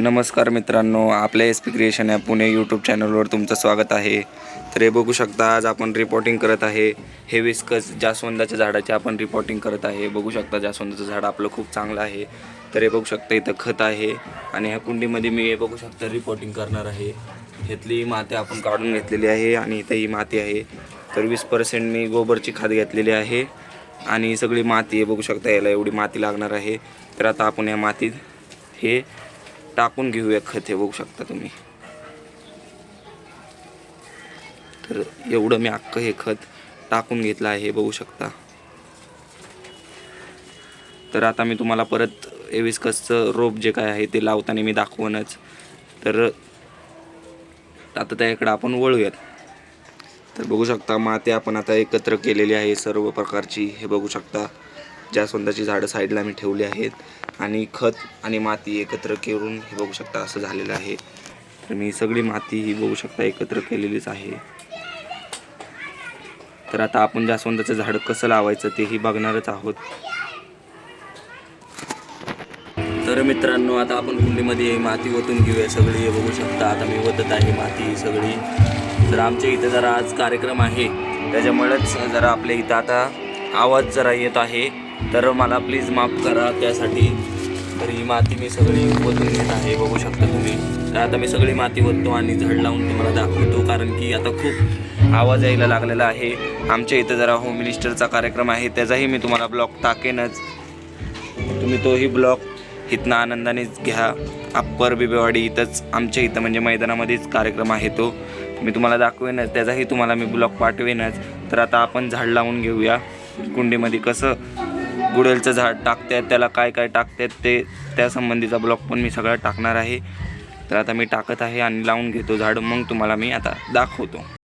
नमस्कार मित्रांनो आपल्या एस पी क्रिएशन या पुणे यूट्यूब चॅनलवर तुमचं स्वागत आहे. तर हे बघू शकता आज आपण रिपोर्टिंग करत आहे. हे विस्कस जास्वंदाच्या झाडाचे आपण रिपोर्टिंग करत आहे. बघू शकता जास्वंदाचं झाड आपलं खूप चांगलं आहे. तर हे बघू शकता इथं खत आहे. आणि ह्या कुंडीमध्ये मी हे बघू शकता रिपोर्टिंग करणार आहे. घेतली माती आपण काढून घेतलेली आहे आणि इथं ही माती आहे. तर वीस पर्सेंट मी गोबरची खाद घेतलेली आहे. आणि सगळी माती आहे बघू शकता याला एवढी माती लागणार आहे. तर आता आपण या मातीत हे टाकून घेऊया खत हे बघू शकता तुम्ही. तर एवढं मी अख्खं हे खत टाकून घेतलं आहे हे बघू शकता. तर आता मी तुम्हाला परत एविस्कसचं रोप जे काय आहे ते लावताना मी दाखवूनच. तर आता त्याकडं आपण वळूयात. तर बघू शकता माती आपण आता एकत्र केलेली आहे सर्व प्रकारची हे बघू शकता. जास्वंदाची झाडं साईडला मी ठेवली आहेत आणि खत आणि माती एकत्र करून हे बघू शकता असं झालेलं आहे. तर मी सगळी माती ही बघू शकता एकत्र केलेलीच आहे. तर आता आपण जास्वंदाचं झाड कसं लावायचं तेही बघणारच आहोत. तर मित्रांनो आता आपण कुंडीमध्ये माती ओतून घेऊया सगळी. हे बघू शकता आता मी ओतत आहे माती सगळी. तर आमच्या इथं जरा आज कार्यक्रम आहे. त्याच्यामुळेच जरा आपल्या इथं आता आवाज जरा येत आहे. तर मला प्लीज माफ करा त्यासाठी तर ही माती मी सगळी ओतून घेत आहे बघू शकता तुम्ही. तर आता मी सगळी माती ओततो आणि झाड लावून तुम्हाला दाखवतो कारण की आता खूप आवाज यायला लागलेला आहे. आमच्या इथं जरा होम मिनिस्टरचा कार्यक्रम आहे त्याचाही मी तुम्हाला ब्लॉग टाकेनच. तुम्ही तोही ब्लॉग इथनं आनंदानेच घ्या. अप्पर बिबेवाडी इथंच आमच्या इथं म्हणजे मैदानामध्येच कार्यक्रम आहे तो. मी तुम्हाला दाखवेनच त्याचाही तुम्हाला मी ब्लॉग पाठवेनच. तर आता आपण झाड लावून घेऊया. कुंडीमध्ये कसं गुडेलचं झाड टाकतात त्याला काय काय टाकतात ते त्या संबंधीचा ब्लॉग पण मी सगळं टाकणार आहे. तर आता मी टाकत आहे आणि लावून घेतो झाड. मग तुम्हाला मी आता दाखवतो.